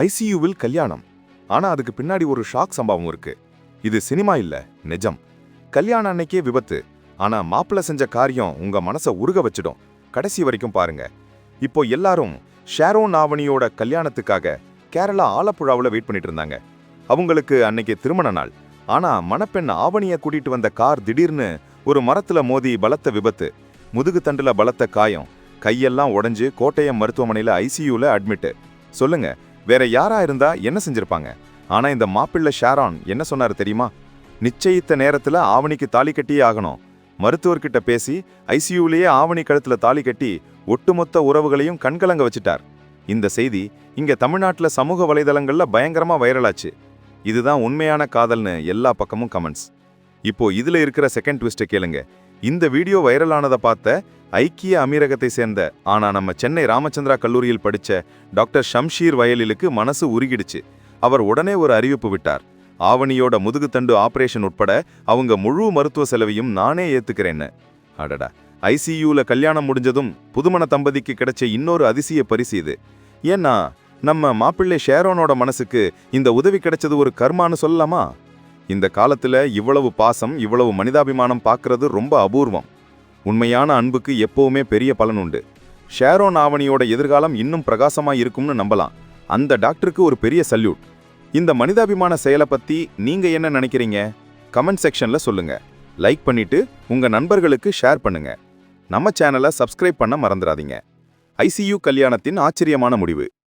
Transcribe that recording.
ஐசியூவில் கல்யாணம். ஆனா அதுக்கு பின்னாடி ஒரு ஷாக் சம்பவம் இருக்கு. இது சினிமா இல்ல நிஜம். கல்யாணம் அன்னைக்கே விபத்து. ஆனா மாப்பிள்ளை செஞ்ச காரியம் உங்க மனசை உருக வச்சிடும். கடைசி வரைக்கும் பாருங்க. இப்போ எல்லாரும் ஷேரோன் ஆவணியோட கல்யாணத்துக்காக கேரளா ஆலப்புழாவில் வெயிட் பண்ணிட்டு இருந்தாங்க. அவங்களுக்கு அன்னைக்கு திருமண நாள். ஆனா மணப்பெண் ஆவணியை கூட்டிட்டு வந்த கார் திடீர்னு ஒரு மரத்துல மோதி பலத்த விபத்து. முதுகு தண்டுல பலத்த காயம். கையெல்லாம் உடஞ்சு கோட்டயம் மருத்துவமனையில் ஐசியூல அட்மிட் சொல்லுங்க வேற யாரா இருந்தா என்ன செஞ்சிருப்பாங்க? ஆனா இந்த மாப்பிள்ளை ஷாரான் என்ன சொன்னாரு தெரியுமா? நிச்சயித்த நேரத்துல ஆவணிக்கு தாலி கட்டியே ஆகணும். மருத்துவர்கிட்ட பேசி ஐசியூலேயே ஆவணி கழுத்துல தாலி கட்டி ஒட்டுமொத்த உறவுகளையும் கண்கலங்க வச்சிட்டார். இந்த செய்தி இங்க தமிழ்நாட்டுல சமூக வலைதளங்கள்ல பயங்கரமா வைரலாச்சு. இதுதான் உண்மையான காதல்னு எல்லா பக்கமும் கமெண்ட்ஸ் இப்போ இதுல இருக்கிற செகண்ட் ட்விஸ்ட்டை கேளுங்க. இந்த வீடியோ வைரலானதை பார்த்த ஐக்கிய அமீரகத்தை சேர்ந்த ஆனா நம்ம சென்னை ராமச்சந்திரா கல்லூரியில் படிச்ச டாக்டர் ஷம்ஷீர் வயலிலுக்கு மனசு உருகிடுச்சு. அவர் உடனே ஒரு அறிவிப்பு விட்டார். ஆவணியோட முதுகுத்தண்டு ஆபரேஷன் உட்பட அவங்க முழு மருத்துவ செலவையும் நானே ஏத்துக்கிறேன்னு. அடடா. ஐசியூல கல்யாணம் முடிஞ்சதும் புதுமண தம்பதிக்கு கிடைச்ச இன்னொரு அதிசய பரிசு இது. ஏன்னா நம்ம மாப்பிள்ளை ஷேரோனோட மனசுக்கு இந்த உதவி கிடைச்சது ஒரு கர்மான்னு சொல்லலாமா? இந்த காலத்தில் இவ்வளவு பாசம் இவ்வளவு மனிதாபிமானம் பார்க்கறது ரொம்ப அபூர்வம். உண்மையான அன்புக்கு எப்பவுமே பெரிய பலன் உண்டு. ஷேரோன் ஆவணியோட எதிர்காலம் இன்னும் பிரகாசமாக இருக்கும்னு நம்பலாம். அந்த டாக்டருக்கு ஒரு பெரிய சல்யூட். இந்த மனிதாபிமான செயலை பற்றி நீங்கள் என்ன நினைக்கிறீங்க? கமெண்ட் செக்ஷனில் சொல்லுங்கள் லைக் பண்ணிவிட்டு உங்கள் நண்பர்களுக்கு ஷேர் பண்ணுங்கள் நம்ம சேனலை சப்ஸ்கிரைப் பண்ண மறந்துடாதீங்க. ஐசியூ கல்யாணத்தின் ஆச்சரியமான முடிவு.